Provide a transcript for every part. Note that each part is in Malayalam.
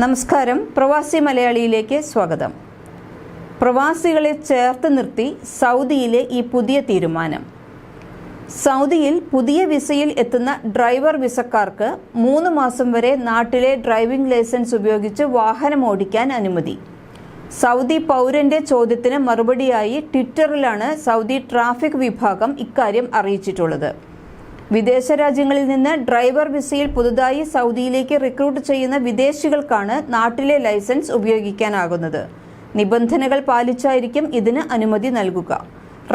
നമസ്കാരം. പ്രവാസി മലയാളിയിലേക്ക് സ്വാഗതം. പ്രവാസികളെ ചേർത്ത് നിർത്തി സൗദിയിലെ ഈ പുതിയ തീരുമാനം. സൗദിയിൽ പുതിയ വിസയിൽ എത്തുന്ന ഡ്രൈവർ വിസക്കാർക്ക് മൂന്ന് മാസം വരെ നാട്ടിലെ ഡ്രൈവിംഗ് ലൈസൻസ് ഉപയോഗിച്ച് വാഹനം ഓടിക്കാൻ അനുമതി. സൗദി പൗരന്റെ ചോദ്യത്തിന് മറുപടിയായി ട്വിറ്ററിലാണ് സൗദി ട്രാഫിക് വിഭാഗം ഇക്കാര്യം അറിയിച്ചിട്ടുള്ളത്. വിദേശ രാജ്യങ്ങളിൽ നിന്ന് ഡ്രൈവർ വിസയിൽ പുതുതായി സൗദിയിലേക്ക് റിക്രൂട്ട് ചെയ്യുന്ന വിദേശികൾക്കാണ് നാട്ടിലെ ലൈസൻസ് ഉപയോഗിക്കാനാകുന്നത്. നിബന്ധനകൾ പാലിച്ചായിരിക്കും ഇതിന് അനുമതി നൽകുക.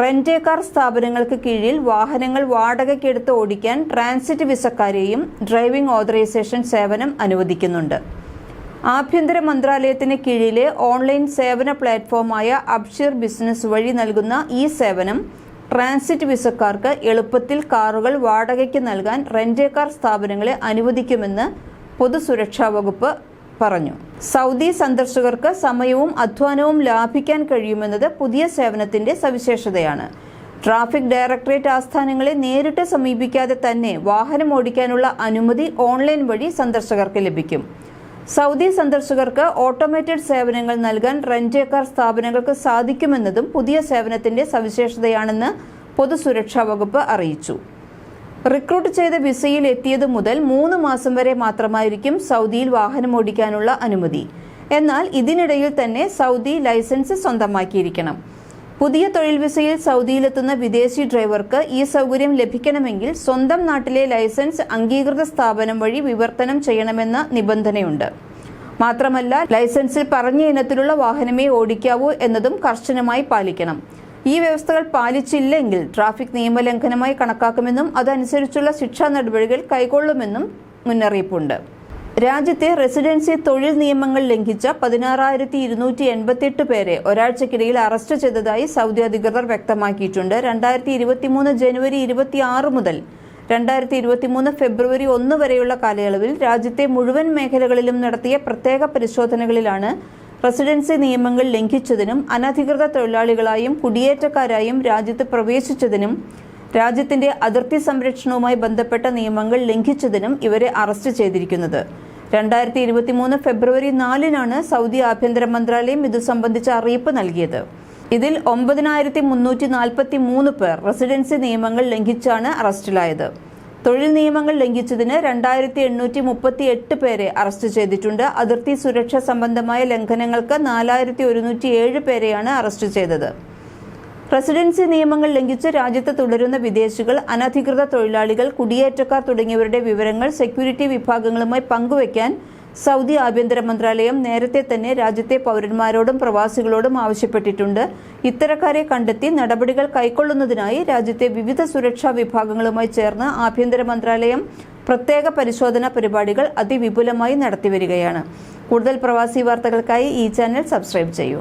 റെന്റേ കാർ സ്ഥാപനങ്ങൾക്ക് കീഴിൽ വാഹനങ്ങൾ വാടകയ്ക്കെടുത്ത് ഓടിക്കാൻ ട്രാൻസിറ്റ് വിസക്കാരെയും ഡ്രൈവിംഗ് ഓതറൈസേഷൻ സേവനം അനുവദിക്കുന്നുണ്ട്. ആഭ്യന്തര മന്ത്രാലയത്തിന് കീഴിലെ ഓൺലൈൻ സേവന പ്ലാറ്റ്ഫോമായ അബ്ഷിർ ബിസിനസ് വഴി നൽകുന്ന ഈ സേവനം ട്രാൻസിറ്റ് വിസക്കാർക്ക് എളുപ്പത്തിൽ കാറുകൾ വാടകയ്ക്ക് നൽകാൻ റെന്റേ കാർ സ്ഥാപനങ്ങളെ അനുവദിക്കുമെന്ന് പൊതുസുരക്ഷാ വകുപ്പ് പറഞ്ഞു. സൗദി സന്ദർശകർക്ക് സമയവും അധ്വാനവും ലാഭിക്കാൻ കഴിയുമെന്നത് പുതിയ സേവനത്തിന്റെ സവിശേഷതയാണ്. ട്രാഫിക് ഡയറക്ടറേറ്റ് ആസ്ഥാനങ്ങളെ നേരിട്ട് സമീപിക്കാതെ തന്നെ വാഹനം ഓടിക്കാനുള്ള അനുമതി ഓൺലൈൻ വഴി സന്ദർശകർക്ക് ലഭിക്കും. സൗദി സന്ദർശകർക്ക് ഓട്ടോമേറ്റഡ് സേവനങ്ങൾ നൽകാൻ റെന്റേക്കാർ കാർ സ്ഥാപനങ്ങൾക്ക് സാധിക്കുമെന്നതും പുതിയ സേവനത്തിന്റെ സവിശേഷതയാണെന്ന് പൊതുസുരക്ഷാ വകുപ്പ് അറിയിച്ചു. റിക്രൂട്ട് ചെയ്ത വിസയിൽ എത്തിയത് മുതൽ മൂന്ന് മാസം വരെ മാത്രമായിരിക്കും സൗദിയിൽ വാഹനം ഓടിക്കാനുള്ള അനുമതി. എന്നാൽ ഇതിനിടയിൽ തന്നെ സൗദി ലൈസൻസ് സ്വന്തമാക്കിയിരിക്കണം. പുതിയ തൊഴിൽ വിസയിൽ സൗദിയിലെത്തുന്ന വിദേശി ഡ്രൈവർക്ക് ഈ സൗകര്യം ലഭിക്കണമെങ്കിൽ സ്വന്തം നാട്ടിലെ ലൈസൻസ് അംഗീകൃത സ്ഥാപനം വഴി വിവർത്തനം ചെയ്യണമെന്ന നിബന്ധനയുണ്ട്. മാത്രമല്ല ലൈസൻസിൽ പറഞ്ഞ ഇനത്തിലുള്ള വാഹനമേ ഓടിക്കാവൂ എന്നതും കർശനമായി പാലിക്കണം. ഈ വ്യവസ്ഥകൾ പാലിച്ചില്ലെങ്കിൽ ട്രാഫിക് നിയമലംഘനമായി കണക്കാക്കുമെന്നും അതനുസരിച്ചുള്ള ശിക്ഷാ നടപടികൾ കൈക്കൊള്ളുമെന്നും മുന്നറിയിപ്പുണ്ട്. രാജ്യത്തെ റെസിഡൻസി തൊഴിൽ നിയമങ്ങൾ ലംഘിച്ച പതിനാറായിരത്തി ഇരുന്നൂറ്റി എൺപത്തിയെട്ട് പേരെ ഒരാഴ്ചക്കിടയിൽ അറസ്റ്റ് ചെയ്തതായി സൗദി അധികൃതർ വ്യക്തമാക്കിയിട്ടുണ്ട്. രണ്ടായിരത്തി ഇരുപത്തിമൂന്ന് ജനുവരി ഇരുപത്തിയാറ് മുതൽ രണ്ടായിരത്തി ഇരുപത്തിമൂന്ന് ഫെബ്രുവരി ഒന്ന് വരെയുള്ള കാലയളവിൽ രാജ്യത്തെ മുഴുവൻ മേഖലകളിലും നടത്തിയ പ്രത്യേക പരിശോധനകളിലാണ് റെസിഡൻസി നിയമങ്ങൾ ലംഘിച്ചതിനും അനധികൃത തൊഴിലാളികളായും കുടിയേറ്റക്കാരായും രാജ്യത്ത് പ്രവേശിച്ചതിനും രാജ്യത്തിന്റെ അതിർത്തി സംരക്ഷണവുമായി ബന്ധപ്പെട്ട നിയമങ്ങൾ ലംഘിച്ചതിനും ഇവരെ അറസ്റ്റ് ചെയ്തിരിക്കുന്നത്. രണ്ടായിരത്തി ഇരുപത്തി മൂന്ന് ഫെബ്രുവരി നാലിനാണ് സൗദി ആഭ്യന്തര മന്ത്രാലയം ഇതു സംബന്ധിച്ച അറിയിപ്പ് നൽകിയത്. ഇതിൽ ഒമ്പതിനായിരത്തി മുന്നൂറ്റി നാൽപ്പത്തി മൂന്ന് പേർ റെസിഡൻസി നിയമങ്ങൾ ലംഘിച്ചാണ് അറസ്റ്റിലായത്. തൊഴിൽ നിയമങ്ങൾ ലംഘിച്ചതിന് രണ്ടായിരത്തി എണ്ണൂറ്റി മുപ്പത്തി എട്ട് പേരെ അറസ്റ്റ് ചെയ്തിട്ടുണ്ട്. അതിർത്തി സുരക്ഷ സംബന്ധമായ ലംഘനങ്ങൾക്ക് നാലായിരത്തി ഒരുന്നൂറ്റി ഏഴ് പേരെയാണ് അറസ്റ്റ് ചെയ്തത്. റെസിഡൻസി നിയമങ്ങൾ ലംഘിച്ച് രാജ്യത്ത് തുടരുന്ന വിദേശികൾ അനധികൃത തൊഴിലാളികൾ കുടിയേറ്റക്കാർ തുടങ്ങിയവരുടെ വിവരങ്ങൾ സെക്യൂരിറ്റി വിഭാഗങ്ങളുമായി പങ്കുവയ്ക്കാൻ സൗദി ആഭ്യന്തര മന്ത്രാലയം നേരത്തെ തന്നെ രാജ്യത്തെ പൗരന്മാരോടും പ്രവാസികളോടും ആവശ്യപ്പെട്ടിട്ടുണ്ട്. ഇത്തരക്കാരെ കണ്ടെത്തി നടപടികൾ കൈക്കൊള്ളുന്നതിനായി രാജ്യത്തെ വിവിധ സുരക്ഷാ വിഭാഗങ്ങളുമായി ചേർന്ന് ആഭ്യന്തര മന്ത്രാലയം പ്രത്യേക പരിശോധനാ പരിപാടികൾ അതിവിപുലമായി നടത്തിവരികയാണ്. കൂടുതൽ പ്രവാസി വാർത്തകൾക്കായി ഈ ചാനൽ സബ്സ്ക്രൈബ് ചെയ്യൂ.